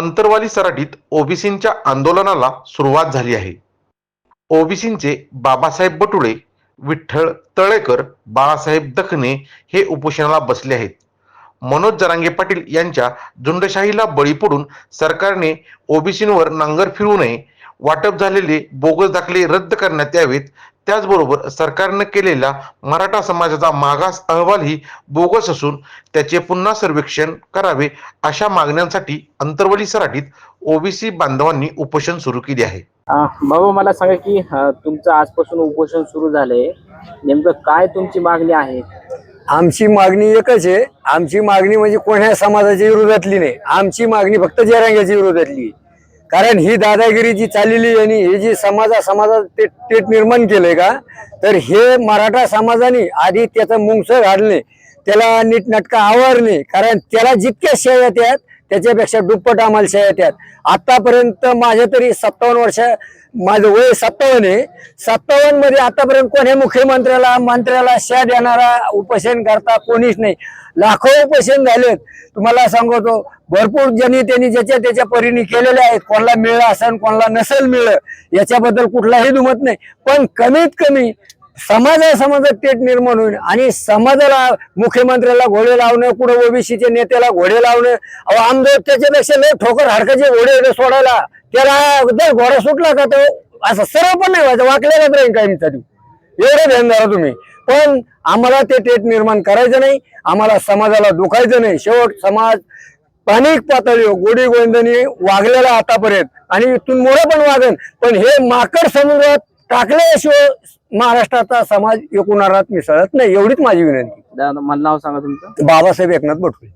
अंतरवाली सराठीत ओबीसींच्या आंदोलनाला सुरुवात झाली आहे. ओबीसींचे बाबासाहेब बटुळे विठ्ठल तळेकर बाळासाहेब दखने हे उपोषणाला बसले आहेत. मनोज जरांगे पाटील यांच्या झुंडशाहीला बळी पडून सरकारने ओबीसींवर नांगर फिरू नये वाटप झालेले बोगस दाखले रद्द करण्यात यावेत. त्याचबरोबर सरकारनं केलेला मराठा समाजाचा मागास अहवालही बोगस असून त्याचे पुन्हा सर्वेक्षण करावे अशा मागण्यांसाठी अंतर्वली सराटीत ओबीसी बांधवांनी उपोषण सुरू केले आहे. बाबा मला सांगा की तुमचं आजपासून उपोषण सुरू झालंय. नेमकं काय तुमची मागणी आहे? आमची मागणी एकच आहे. आमची मागणी म्हणजे कोण्या समाजाच्या विरोधातली नाही. आमची मागणी फक्त जरांग्याच्या विरोधातली आहे. कारण ही दादागिरी जी चाललेली आणि हे जी समाजा समाजात ते तेट निर्माण केलंय का तर हे मराठा समाजाने आधी त्याचं मुंगसं घालणे त्याला नीटनाटका आवरणे कारण त्याला जितक्या शेया त्यात त्याच्यापेक्षा दुप्पट आम्हाला शेया येतात आतापर्यंत माझ्या तरी सत्तावन्न वर्ष माझं वय सत्तावन्न आहे. सत्तावन्नमध्ये आतापर्यंत कोणी मुख्यमंत्र्याला मंत्र्याला शा देणारा उपोषण करता कोणीच नाही. लाखो उपोषण झालेत. तुम्हाला सांगतो भरपूर ज्यांनी त्यांनी ज्याच्या त्याच्या परीने केलेल्या आहेत. कोणाला मिळलं असेल कोणाला नसेल मिळलं याच्याबद्दल कुठलाही दुमत नाही. पण कमीत कमी समाजा समाजात तेट निर्माण होईल आणि समाजाला मुख्यमंत्र्याला घोडे लावणं कुठं ओबीसीच्या नेत्याला घोडे लावणं अहो आमदार त्याच्यापेक्षा लय ठोकर हडकाचे घोडे सोडायला. त्याला जर घोडा सुटला का तो? असं सरळ पण नाही व्हायचं वाकल्यालाच राहील काय तरी. एवढं ध्यान धरा तुम्ही. पण आम्हाला ते टेट निर्माण करायचं नाही आम्हाला समाजाला दुखायचं नाही. शेवट समाज स्थानिक पातळीवर गोडी गोविंदनी वागलेला आतापर्यंत. आणि इथून मोठं पण वागन. पण हे माकड समुद्रात टाकल्याशिवाय महाराष्ट्राचा समाज एकूणारात मिसळत नाही एवढीच माझी विनंती. मला नाव सांगा तुमचं. बाबासाहेब एकनाथ बटुळे